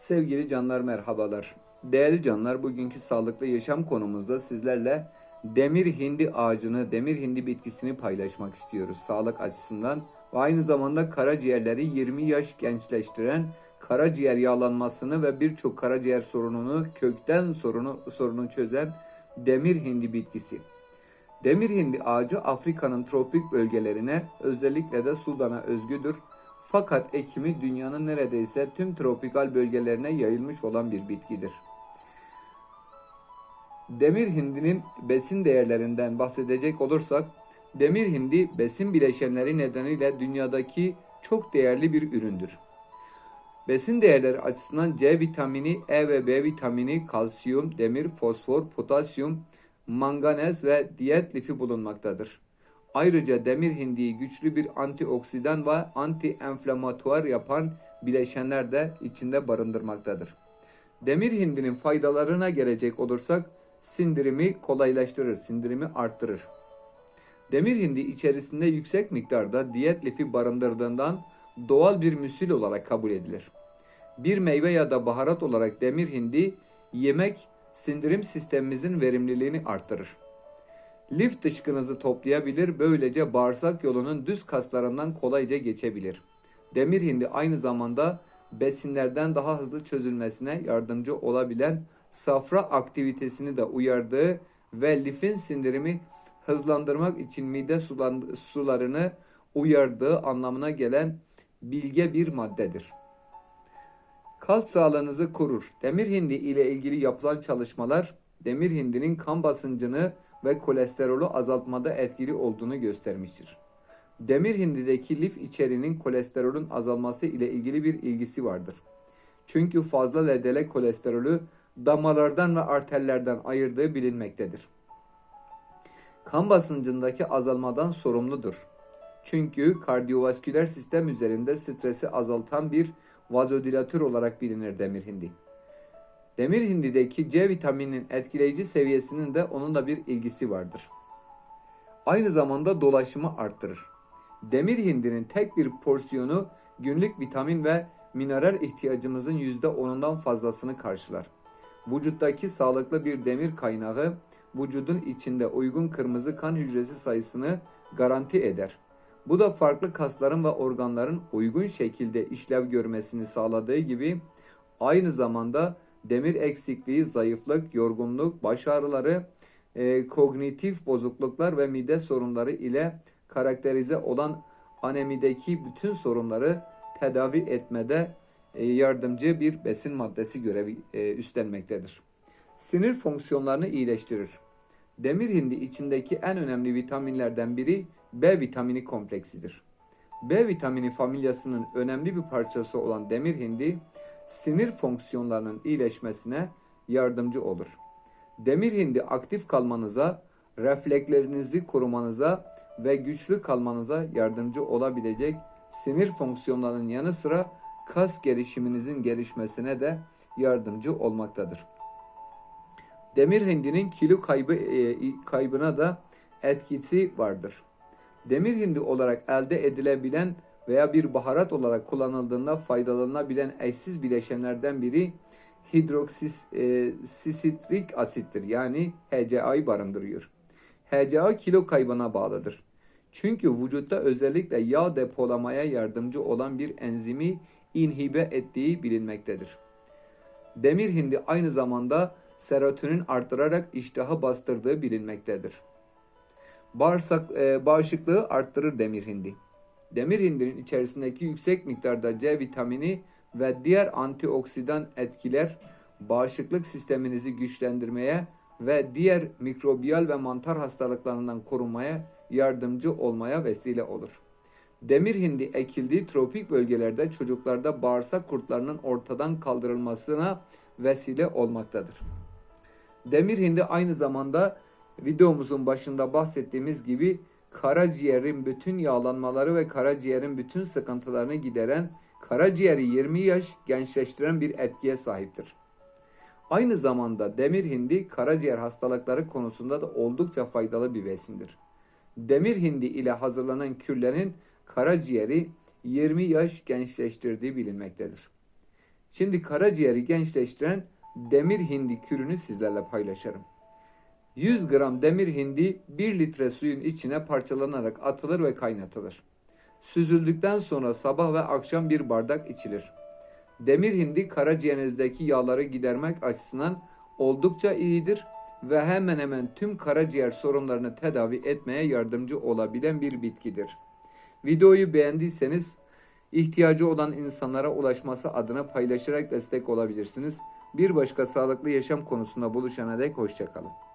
Sevgili canlar merhabalar. Değerli canlar bugünkü sağlıklı yaşam konumuzda sizlerle demir hindi ağacını, demir hindi bitkisini paylaşmak istiyoruz sağlık açısından. Ve aynı zamanda karaciğerleri 20 yaş gençleştiren, karaciğer yağlanmasını ve birçok karaciğer sorununu kökten sorunu sorunu çözen demir hindi bitkisi. Demir hindi ağacı Afrika'nın tropik bölgelerine özellikle de Sudan'a özgüdür. Fakat ekimi dünyanın neredeyse tüm tropikal bölgelerine yayılmış olan bir bitkidir. Demir hindinin besin değerlerinden bahsedecek olursak, demir hindi besin bileşenleri nedeniyle dünyadaki çok değerli bir üründür. Besin değerleri açısından C vitamini, E ve B vitamini, kalsiyum, demir, fosfor, potasyum, manganez ve diyet lifi bulunmaktadır. Ayrıca demir hindiyi güçlü bir antioksidan ve anti-enflamatuar yapan bileşenler de içinde barındırmaktadır. Demir hindinin faydalarına gelecek olursak sindirimi kolaylaştırır, sindirimi arttırır. Demir hindi içerisinde yüksek miktarda diyet lifi barındırdığından doğal bir müsil olarak kabul edilir. Bir meyve ya da baharat olarak demir hindi yemek sindirim sistemimizin verimliliğini arttırır. Lif dışkınızı toplayabilir, böylece bağırsak yolunun düz kaslarından kolayca geçebilir. Demir hindi aynı zamanda besinlerden daha hızlı çözülmesine yardımcı olabilen safra aktivitesini de uyardığı ve lifin sindirimi hızlandırmak için mide sularını uyardığı anlamına gelen bilge bir maddedir. Kalp sağlığınızı korur. Demir hindi ile ilgili yapılan çalışmalar demir hindinin kan basıncını ve kolesterolü azaltmada etkili olduğunu göstermiştir. Demir hindideki lif içeriğinin kolesterolün azalması ile ilgili bir ilgisi vardır. Çünkü fazla LDL kolesterolü damarlardan ve arterlerden ayırdığı bilinmektedir. Kan basıncındaki azalmadan sorumludur. Çünkü kardiyovasküler sistem üzerinde stresi azaltan bir vazodilatör olarak bilinir demir hindi. Demir hindideki C vitamininin etkileyici seviyesinin de onunla bir ilgisi vardır. Aynı zamanda dolaşımı arttırır. Demir hindinin tek bir porsiyonu günlük vitamin ve mineral ihtiyacımızın %10'undan fazlasını karşılar. Vücuttaki sağlıklı bir demir kaynağı vücudun içinde uygun kırmızı kan hücresi sayısını garanti eder. Bu da farklı kasların ve organların uygun şekilde işlev görmesini sağladığı gibi aynı zamanda demir eksikliği, zayıflık, yorgunluk, baş ağrıları, e, kognitif bozukluklar ve mide sorunları ile karakterize olan anemideki bütün sorunları tedavi etmede e, yardımcı bir besin maddesi görevi e, üstlenmektedir. Sinir fonksiyonlarını iyileştirir. Demir hindi içindeki en önemli vitaminlerden biri B vitamini kompleksidir. B vitamini familyasının önemli bir parçası olan demir hindi sinir fonksiyonlarının iyileşmesine yardımcı olur. Demir hindi aktif kalmanıza, reflekslerinizi korumanıza ve güçlü kalmanıza yardımcı olabilecek sinir fonksiyonlarının yanı sıra kas gelişiminizin gelişmesine de yardımcı olmaktadır. Demir hindinin kilo kaybı e, kaybına da etkisi vardır. Demir hindi olarak elde edilebilen veya bir baharat olarak kullanıldığında faydalanabilen eşsiz bileşenlerden biri hidroksisitrik asittir. Yani HCA'yı barındırıyor. HCA kilo kaybına bağlıdır. Çünkü vücutta özellikle yağ depolamaya yardımcı olan bir enzimi inhibe ettiği bilinmektedir. Demir hindi aynı zamanda serotonin artırarak iştahı bastırdığı bilinmektedir. Bağırsak, e, bağışıklığı arttırır demir hindi. Demir hindinin içerisindeki yüksek miktarda C vitamini ve diğer antioksidan etkiler bağışıklık sisteminizi güçlendirmeye ve diğer mikrobiyal ve mantar hastalıklarından korunmaya yardımcı olmaya vesile olur. Demir hindi ekildiği tropik bölgelerde çocuklarda bağırsak kurtlarının ortadan kaldırılmasına vesile olmaktadır. Demir hindi aynı zamanda videomuzun başında bahsettiğimiz gibi karaciğerin bütün yağlanmaları ve karaciğerin bütün sıkıntılarını gideren, karaciğeri 20 yaş gençleştiren bir etkiye sahiptir. Aynı zamanda demir hindi karaciğer hastalıkları konusunda da oldukça faydalı bir besindir. Demir hindi ile hazırlanan kürlerin karaciğeri 20 yaş gençleştirdiği bilinmektedir. Şimdi karaciğeri gençleştiren demir hindi kürünü sizlerle paylaşırım. 100 gram demir hindi 1 litre suyun içine parçalanarak atılır ve kaynatılır. Süzüldükten sonra sabah ve akşam bir bardak içilir. Demir hindi karaciğerinizdeki yağları gidermek açısından oldukça iyidir ve hemen hemen tüm karaciğer sorunlarını tedavi etmeye yardımcı olabilen bir bitkidir. Videoyu beğendiyseniz ihtiyacı olan insanlara ulaşması adına paylaşarak destek olabilirsiniz. Bir başka sağlıklı yaşam konusunda buluşana dek hoşçakalın.